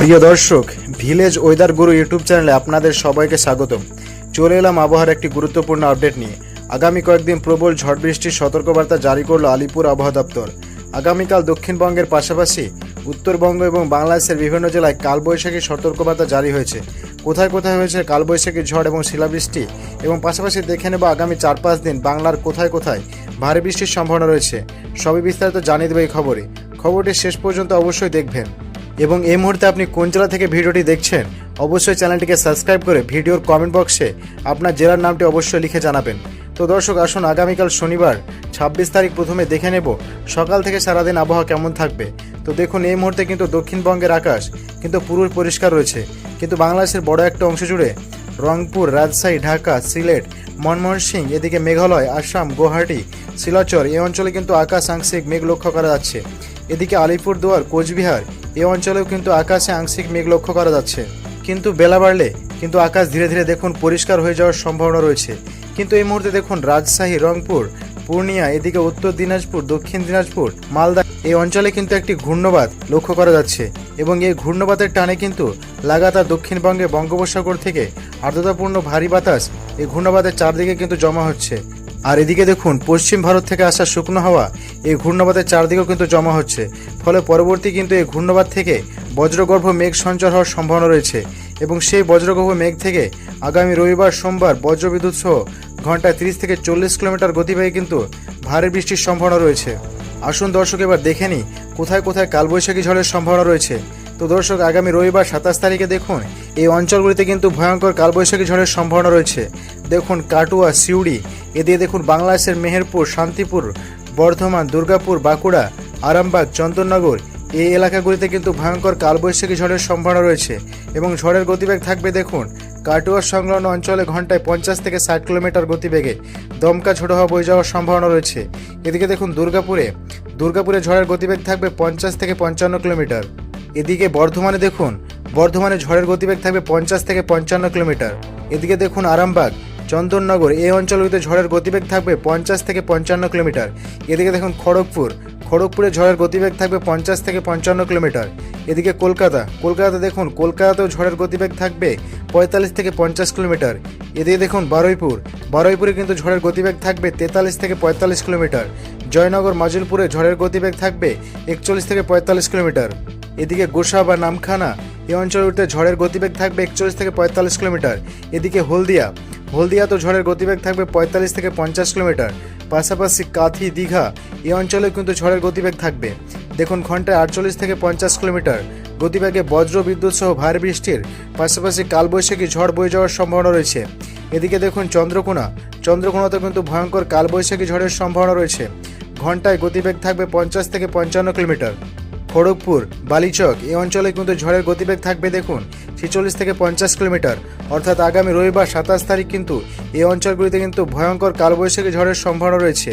প্রিয় দর্শক village weather গুরু YouTube চ্যানেলে আপনাদের সবাইকে স্বাগতম। চলে এলাম আবহাওয়ার একটি গুরুত্বপূর্ণ আপডেট নিয়ে। আগামী কয়েকদিন প্রবল ঝড় বৃষ্টির সতর্কবার্তা জারি করল আলিপুর আবহাওয়া দপ্তর। আগামীকাল দক্ষিণবঙ্গের পাশাপাশি উত্তরবঙ্গ এবং বাংলাদেশের বিভিন্ন জেলায় কালবৈশাখী সতর্কবার্তা জারি হয়েছে। কোথায় কোথায় হয়েছে কালবৈশাখী ঝড় এবং শিলাবৃষ্টি? এবং পাশাপাশি দেখে নেব আগামী চার পাঁচ দিন বাংলার কোথায় কোথায় ভারী বৃষ্টির সম্ভাবনা রয়েছে। সবই বিস্তারিত জানিয়ে দেবে এই খবরে। খবরটি শেষ পর্যন্ত অবশ্যই দেখবেন। এবং এই মুহূর্তে আপনি কোন জেলা থেকে ভিডিওটি দেখছেন, অবশ্যই চ্যানেলটিকে সাবস্ক্রাইব করে ভিডিওর কমেন্ট বক্সে আপনার জেলার নামটি অবশ্যই লিখে জানাবেন। তো দর্শক, আসুন আগামীকাল শনিবার, ছাব্বিশ তারিখ প্রথমে দেখে নেব সকাল থেকে সারাদিন আবহাওয়া কেমন থাকবে। তো দেখুন, এই মুহূর্তে কিন্তু দক্ষিণবঙ্গের আকাশ কিন্তু পুরো পরিষ্কার রয়েছে। কিন্তু বাংলাদেশের বড় একটা অংশ জুড়ে রংপুর, রাজশাহী, ঢাকা, সিলেট ময়মনসিংহ এদিকে মেঘালয়, আসাম, গুয়াহাটি, শিলাচর এই অঞ্চলে কিন্তু আকাশ আংশিক মেঘ লক্ষ্য করা যাচ্ছে। এদিকে আলিপুরদুয়ার, কোচবিহার এই অঞ্চলেও কিন্তু আকাশে আংশিক মেঘ লক্ষ্য করা যাচ্ছে। কিন্তু বেলা বাড়লে কিন্তু আকাশ ধীরে ধীরে দেখুন পরিষ্কার হয়ে যাওয়ার সম্ভাবনা রয়েছে। কিন্তু এই মুহূর্তে দেখুন রাজশাহী, রংপুর, পূর্ণিয়া, এদিকে উত্তর দিনাজপুর, দক্ষিণ দিনাজপুর, মালদা এই অঞ্চলে কিন্তু একটি ঘূর্ণবাদ লক্ষ্য করা যাচ্ছে এবং এই ঘূর্ণবাদের টানে কিন্তু লাগাতার দক্ষিণবঙ্গে বঙ্গোপসাগর থেকে আর্দ্রতাপূর্ণ ভারী বাতাস এই ঘূর্ণবাদের চারদিকে কিন্তু জমা হচ্ছে। আর এদিকে দেখুন, পশ্চিম ভারত থেকে আসা শুকনো হাওয়া এই ঘূর্ণবাদের চারদিকেও কিন্তু জমা হচ্ছে। ফলে পরবর্তী কিন্তু এই ঘূর্ণবাদ থেকে বজ্রগর্ভ মেঘ সঞ্চার হওয়ার সম্ভাবনা রয়েছে এবং সেই বজ্রগর্ভ মেঘ থেকে আগামী রবিবার, সোমবার বজ্রবিদ্যুৎ সহ ঘন্টায় তিরিশ থেকে চল্লিশ কিলোমিটার গতিবেগে কিন্তু ভারী বৃষ্টির সম্ভাবনা রয়েছে। আসুন দর্শক, এবার দেখে নিই কোথায় কোথায় কালবৈশাখী ঝড়ের সম্ভাবনা রয়েছে। তো দর্শক, আগামী রবিবার সাতাশ তারিখে দেখুন, এই অঞ্চলগুলিতে কিন্তু ভয়ঙ্কর কালবৈশাখী ঝড়ের সম্ভাবনা রয়েছে। দেখুন কাটুয়া, সিউড়ি, এদিকে দেখুন বাংলাদেশের মেহেরপুর, শান্তিপুর, বর্ধমান, দুর্গাপুর, বাঁকুড়া, আরামবাগ, চন্দননগর, এই এলাকাগুলিতে কিন্তু ভয়ঙ্কর কালবৈশাখী ঝড়ের সম্ভাবনা রয়েছে এবং ঝড়ের গতিবেগ থাকবে, দেখুন কাটুয়ার সংলগ্ন অঞ্চলে ঘন্টায় পঞ্চাশ থেকে ষাট কিলোমিটার গতিবেগে। দমকা ঝোড়ো হওয়া বয়ে যাওয়ার সম্ভাবনা রয়েছে। এদিকে দেখুন দুর্গাপুরে দুর্গাপুরে ঝড়ের গতিবেগ থাকবে পঞ্চাশ থেকে পঞ্চান্ন কিলোমিটার। এদিকে বর্ধমানে দেখুন, বর্ধমানে ঝড়ের গতিবেগ থাকবে পঞ্চাশ থেকে পঞ্চান্ন কিলোমিটার। এদিকে দেখুন আরামবাগ, চন্দননগর, এই অঞ্চলগুলিতে ঝড়ের গতিবেগ থাকবে পঞ্চাশ থেকে পঞ্চান্ন কিলোমিটার। এদিকে দেখুন খড়গপুর, খড়গপুরে ঝড়ের গতিবেগ থাকবে পঞ্চাশ থেকে পঞ্চান্ন কিলোমিটার। এদিকে কলকাতা কলকাতা দেখুন, কলকাতাতেও ঝড়ের গতিবেগ থাকবে পঁয়তাল্লিশ থেকে পঞ্চাশ কিলোমিটার। এদিকে দেখুন বারুইপুর, বারুইপুরে কিন্তু ঝড়ের গতিবেগ থাকবে তেতাল্লিশ থেকে পঁয়তাল্লিশ কিলোমিটার। জয়নগর মাজুলপুরে ঝড়ের গতিবেগ থাকবে একচল্লিশ থেকে পঁয়তাল্লিশ কিলোমিটার। এদিকে গোসা বা নামখানা এই অঞ্চলগুলিতে ঝড়ের গতিবেগ থাকবে একচল্লিশ থেকে পঁয়তাল্লিশ কিলোমিটার। এদিকে হলদিয়া হলদিয়া তো ঝড়ের গতিবেগ থাকবে পঁয়তাল্লিশ থেকে পঞ্চাশ কিলোমিটার। পাশাপাশি কাথি, দীঘা এই অঞ্চলেও কিন্তু ঝড়ের গতিবেগ থাকবে। দেখুন, ঘন্টায় আটচল্লিশ থেকে পঞ্চাশ কিলোমিটার। গতিবেগে বজ্র, বিদ্যুৎ সহ ভারী বৃষ্টির পাশাপাশি কালবৈশাখী ঝড় বয়ে যাওয়ার সম্ভাবনা রয়েছে। এদিকে দেখুন, চন্দ্রকোনা চন্দ্রকোনাতে কিন্তু ভয়ঙ্কর কালবৈশাখী ঝড়ের সম্ভাবনা রয়েছে। ঘন্টায় গতিবেগ থাকবে পঞ্চাশ থেকে পঞ্চান্ন কিলোমিটার। খড়গপুর, বালিচক এই অঞ্চলে কিন্তু ঝড়ের গতিবেগ থাকবে দেখুন, ছেচল্লিশ থেকে পঞ্চাশ কিলোমিটার। অর্থাৎ আগামী রবিবার সাতাশ তারিখ কিন্তু এই অঞ্চলগুলিতে কিন্তু ভয়ঙ্কর কালবৈশাখী ঝড়ের সম্ভাবনা রয়েছে।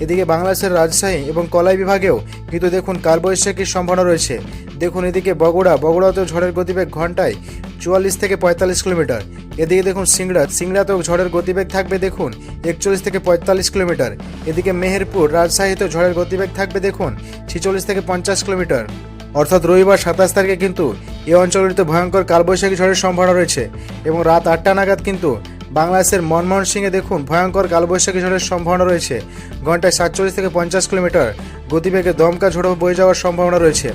এদিকে বাংলাদেশের রাজশাহী এবং কলাই বিভাগেও কিন্তু দেখুন কালবৈশাখীর সম্ভাবনা রয়েছে। দেখুন এদিকে বগুড়া, বগুড়াতেও ঝড়ের গতিবেগ ঘন্টায় চুয়াল্লিশ থেকে পঁয়তাল্লিশ কিলোমিটার। এদিকে দেখুন সিংড়া, সিংড়াতেও ঝড়ের গতিবেগ থাকবে দেখুন, একচল্লিশ থেকে পঁয়তাল্লিশ কিলোমিটার। এদিকে মেহেরপুর, রাজশাহীতেও ঝড়ের গতিবেগ থাকবে দেখুন, ছেচল্লিশ থেকে পঞ্চাশ কিলোমিটার। অর্থাৎ রবিবার সাতাশ তারিখে কিন্তু এই অঞ্চলগুলিতে ভয়ঙ্কর কালবৈশাখী ঝড়ের সম্ভাবনা রয়েছে এবং রাত আটটা নাগাদ কিন্তু বাংলাদেশের মনমোহন সিংয়ে দেখুন ভয়ঙ্কর কালবৈশাখী ঝড়ের সম্ভাবনা রয়েছে। ঘন্টায় সাতচল্লিশ থেকে পঞ্চাশ কিলোমিটার, গতিবেগে দমকা ঝোড়ো বয়ে যাওয়ার সম্ভাবনা রয়েছে।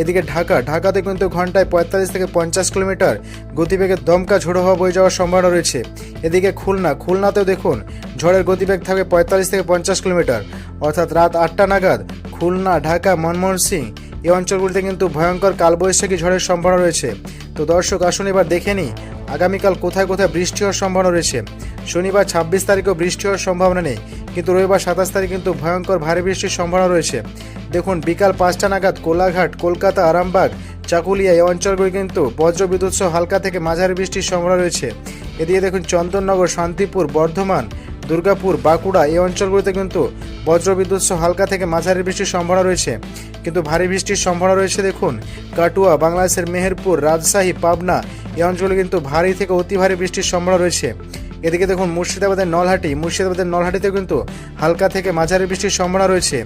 এদিকে ঢাকা ঢাকাতে কিন্তু ঘন্টায় পঁয়তাল্লিশ থেকে পঞ্চাশ কিলোমিটার গতিবেগে দমকা ঝোড়ো হওয়া বয়ে যাওয়ার সম্ভাবনা রয়েছে। এদিকে খুলনা, খুলনাতেও দেখুন ঝড়ের গতিবেগ থাকবে পঁয়তাল্লিশ থেকে পঞ্চাশ কিলোমিটার। অর্থাৎ রাত আটটা নাগাদ খুলনা, ঢাকা, মনমোহন সিং এই অঞ্চলগুলিতে কিন্তু ভয়ঙ্কর কালবৈশাখী ঝড়ের সম্ভাবনা রয়েছে। তো দর্শক, আসুন এবার দেখে নিই আগামীকাল কোথায় কোথায় বৃষ্টি হওয়ার সম্ভাবনা রয়েছে। শনিবার ছাব্বিশ তারিখেও বৃষ্টি হওয়ার সম্ভাবনা নেই। কিন্তু রবিবার সাতাশ তারিখ কিন্তু ভয়ঙ্কর ভারী বৃষ্টির সম্ভাবনা রয়েছে। দেখুন, বিকাল পাঁচটা নাগাদ কোলাঘাট, কলকাতা, আরামবাগ, চাকুলিয়া এই অঞ্চলগুলি কিন্তু বজ্রবিদ্যুৎ সহ হালকা থেকে মাঝারি বৃষ্টির সম্ভাবনা রয়েছে। এদিকে দেখুন, চন্দননগর, শান্তিপুর, বর্ধমান, দুর্গাপুর, বাঁকুড়া এই অঞ্চলগুলিতে কিন্তু বজ্রবিদ্যুৎ সহ হালকা থেকে মাঝারি বৃষ্টির সম্ভাবনা রয়েছে। কিন্তু ভারী বৃষ্টির সম্ভাবনা রয়েছে, দেখুন, কাটুয়া, বাংলাদেশের মেহেরপুর, রাজশাহী, পাবনা এই অঞ্চলে কিন্তু ভারী থেকে অতি ভারী বৃষ্টির সম্ভাবনা রয়েছে। এদিকে দেখুন, মুর্শিদাবাদের নলহাটি। মুর্শিদাবাদের নলহাটিতেও কিন্তু হালকা থেকে মাঝারি বৃষ্টির সম্ভাবনা রয়েছে।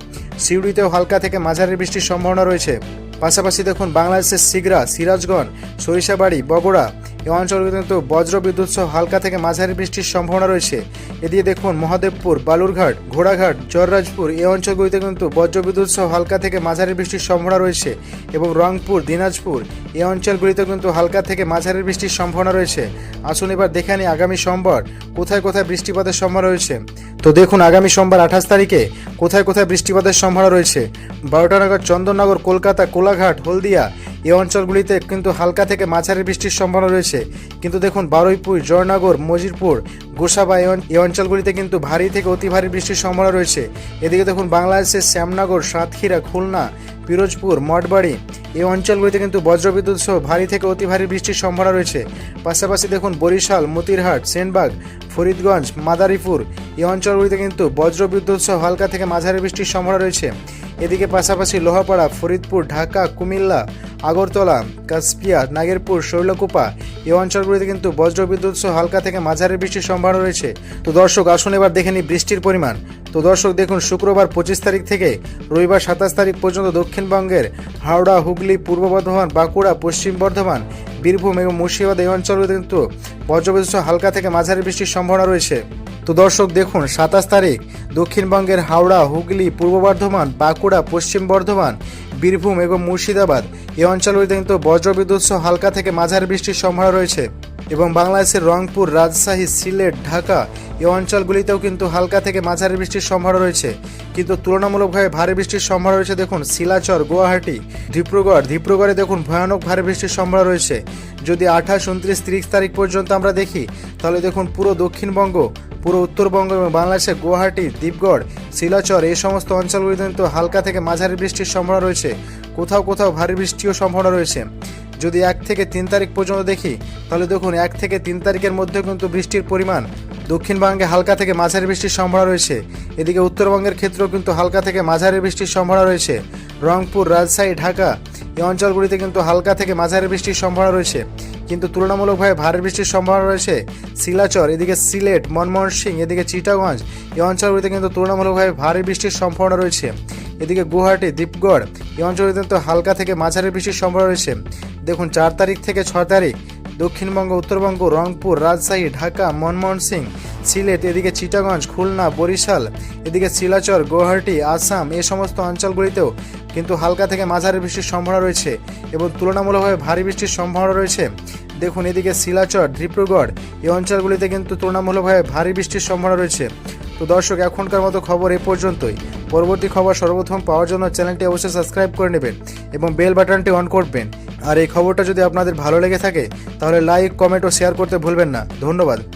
সিউড়িতেও হালকা থেকে মাঝারি বৃষ্টির সম্ভাবনা রয়েছে। পাশাপাশি দেখুন, বাংলাদেশের সিগরা সিরাজগঞ্জ, সরিষাবাড়ি, বগুড়া এই অঞ্চলগুলিতে কিন্তু বজ্র বিদ্যুৎ সহ হালকা থেকে মাঝারি বৃষ্টির সম্ভাবনা রয়েছে। এদিকে দেখুন, মহাদেবপুর, বালুরঘাট, ঘোড়াঘাট, জয়রাজপুর এই অঞ্চলগুলিতে কিন্তু বজ্র বিদ্যুৎ সহ হালকা থেকে মাঝারি বৃষ্টির সম্ভাবনা রয়েছে এবং রংপুর, দিনাজপুর এই অঞ্চলগুলিতে কিন্তু হালকা থেকে মাঝারি বৃষ্টির সম্ভাবনা রয়েছে। আসুন এবার দেখে নিই আগামী সোমবার কোথায় কোথায় বৃষ্টিপাতের সম্ভাবনা রয়েছে। তো দেখুন, আগামী সোমবার আঠাশ তারিখে কোথায় কোথায় বৃষ্টিপাতের সম্ভাবনা রয়েছে। বারোটা নাগাদ চন্দননগর, কলকাতা, কোলাঘাট, হলদিয়া এই অঞ্চলগুলিতে কিন্তু হালকা থেকে মাঝারি বৃষ্টির সম্ভাবনা রয়েছে। কিন্তু দেখুন, বারুইপুর, জয়নগর, মজিরপুর গোসাবা এই অঞ্চলগুলিতে কিন্তু ভারী থেকে অতি ভারী বৃষ্টির সম্ভাবনা রয়েছে। এদিকে দেখুন, বাংলাদেশের শ্যামনগর, সাতক্ষীরা, খুলনা, পিরোজপুর, মঠবাড়ি এই অঞ্চলগুলিতে কিন্তু বজ্রবিদ্যুৎ সহ ভারী থেকে অতি ভারী বৃষ্টির সম্ভাবনা রয়েছে। পাশাপাশি দেখুন, বরিশাল, মতিরহাট, সেনবাগ, ফরিদগঞ্জ, মাদারীপুর এই অঞ্চলগুলিতে কিন্তু বজ্রবিদ্যুৎ সহ হালকা থেকে মাঝারি বৃষ্টির সম্ভাবনা রয়েছে। এদিকে পাশাপাশি লোহাপাড়া, ফরিদপুর, ঢাকা, কুমিল্লা, আগরতলা কাসপিয়া নাগেরপুর, শৈলকুপা এই অঞ্চলগুলিতে কিন্তু বজ্রবিদ্যুৎ সহ হালকা থেকে মাঝারি বৃষ্টির সম্ভাবনা রয়েছে। তো দর্শক, আসুন এবার দেখে নিই বৃষ্টির পরিমাণ। তো দর্শক, দেখুন, শুক্রবার পঁচিশ তারিখ থেকে রবিবার সাতাশ তারিখ পর্যন্ত দক্ষিণবঙ্গের হাওড়া, হুগলি, পূর্ব বর্ধমান, বাঁকুড়া, পশ্চিম বর্ধমান, বীরভূম এবং মুর্শিদাবাদ এই অঞ্চলগুলিতে কিন্তু বজ্রবিদ্যুৎ হালকা থেকে মাঝারি বৃষ্টির সম্ভাবনা রয়েছে। তো দর্শক দেখুন, সাতাশ তারিখ দক্ষিণবঙ্গের হাওড়া, হুগলি, পূর্ব বর্ধমান, বাঁকুড়া, পশ্চিম বর্ধমান, বীরভূম এবং মুর্শিদাবাদ এই অঞ্চলগুলিতে কিন্তু বজ্রবিদ্যুৎ সহ হালকা থেকে মাঝারি বৃষ্টির সম্ভাবনা রয়েছে এবং বাংলাদেশের রংপুর, রাজশাহী, সিলেট, ঢাকা এই অঞ্চলগুলিতেও কিন্তু হালকা থেকে মাঝারি বৃষ্টির সম্ভাবনা রয়েছে। কিন্তু তুলনামূলকভাবে ভারী বৃষ্টির সম্ভাবনা রয়েছে, দেখুন, শিলাচর, গুয়াহাটি, ডিব্রুগড়। ডিব্রুগড়ে দেখুন, ভয়ানক ভারী বৃষ্টির সম্ভাবনা রয়েছে। যদি আঠাশ, উনত্রিশ, তিরিশ তারিখ পর্যন্ত আমরা দেখি, তাহলে দেখুন, পুরো দক্ষিণবঙ্গ পুরো উত্তরবঙ্গ এবং বাংলাদেশের গুয়াহাটি দ্বীপগড় শিলাচর এই সমস্ত অঞ্চলগুলিতে কিন্তু হালকা থেকে মাঝারি বৃষ্টির সম্ভাবনা রয়েছে। কোথাও কোথাও ভারী বৃষ্টিও সম্ভাবনা রয়েছে। যদি এক থেকে তিন তারিখ পর্যন্ত দেখি, তাহলে দেখুন এক থেকে তিন তারিখের মধ্যে কিন্তু বৃষ্টির পরিমাণ দক্ষিণবঙ্গে হালকা থেকে মাঝারি বৃষ্টির সম্ভাবনা রয়েছে। এদিকে উত্তরবঙ্গের ক্ষেত্রেও কিন্তু হালকা থেকে মাঝারি বৃষ্টির সম্ভাবনা রয়েছে। রংপুর, রাজশাহী, ঢাকা এই অঞ্চলগুলিতে কিন্তু হালকা থেকে মাঝারি বৃষ্টির সম্ভাবনা রয়েছে। কিন্তু তুলনামূলকভাবে ভারী বৃষ্টির সম্ভাবনা রয়েছে। শিলাচর, এদিকে সিলেট, মনমোহন এদিকে চিটাগঞ্জ, এই অঞ্চলগুলিতে কিন্তু তুলনামূলকভাবে ভারী বৃষ্টির সম্ভাবনা রয়েছে। এদিকে গুয়াহাটি দ্বীপগড় এই অঞ্চলগুলিতে কিন্তু হালকা থেকে মাঝারি বৃষ্টির সম্ভাবনা রয়েছে। দেখুন, চার তারিখ থেকে ছয় তারিখ, দক্ষিণবঙ্গ, উত্তরবঙ্গ, রংপুর, রাজশাহী, ঢাকা, মনমোহন সিং, সিলেট, এদিকে চিটাগঞ্জ, খুলনা, বরিশাল, এদিকে শিলাচর, গুয়াহাটি, আসাম, এ সমস্ত অঞ্চলগুলিতেও কিন্তু হালকা থেকে মাঝারি বৃষ্টির সম্ভাবনা রয়েছে এবং তুলনামূলকভাবে ভারী বৃষ্টির সম্ভাবনা রয়েছে। দেখুন, এদিকে শিলাচর, ডিব্রুগড় এই অঞ্চলগুলিতে কিন্তু তুলনামূলকভাবে ভারী বৃষ্টির সম্ভাবনা রয়েছে। তো দর্শক, এখনকার মতো খবর এ পর্যন্তই। পরবর্তী খবর সর্বপ্রথম পাওয়ার জন্য চ্যানেলটি অবশ্যই সাবস্ক্রাইব করে নেবেন এবং বেল বাটনটি অন করবেন। আর এই খবরটা যদি আপনাদের ভালো লেগে থাকে, তাহলে লাইক, কমেন্ট ও শেয়ার করতে ভুলবেন না। ধন্যবাদ।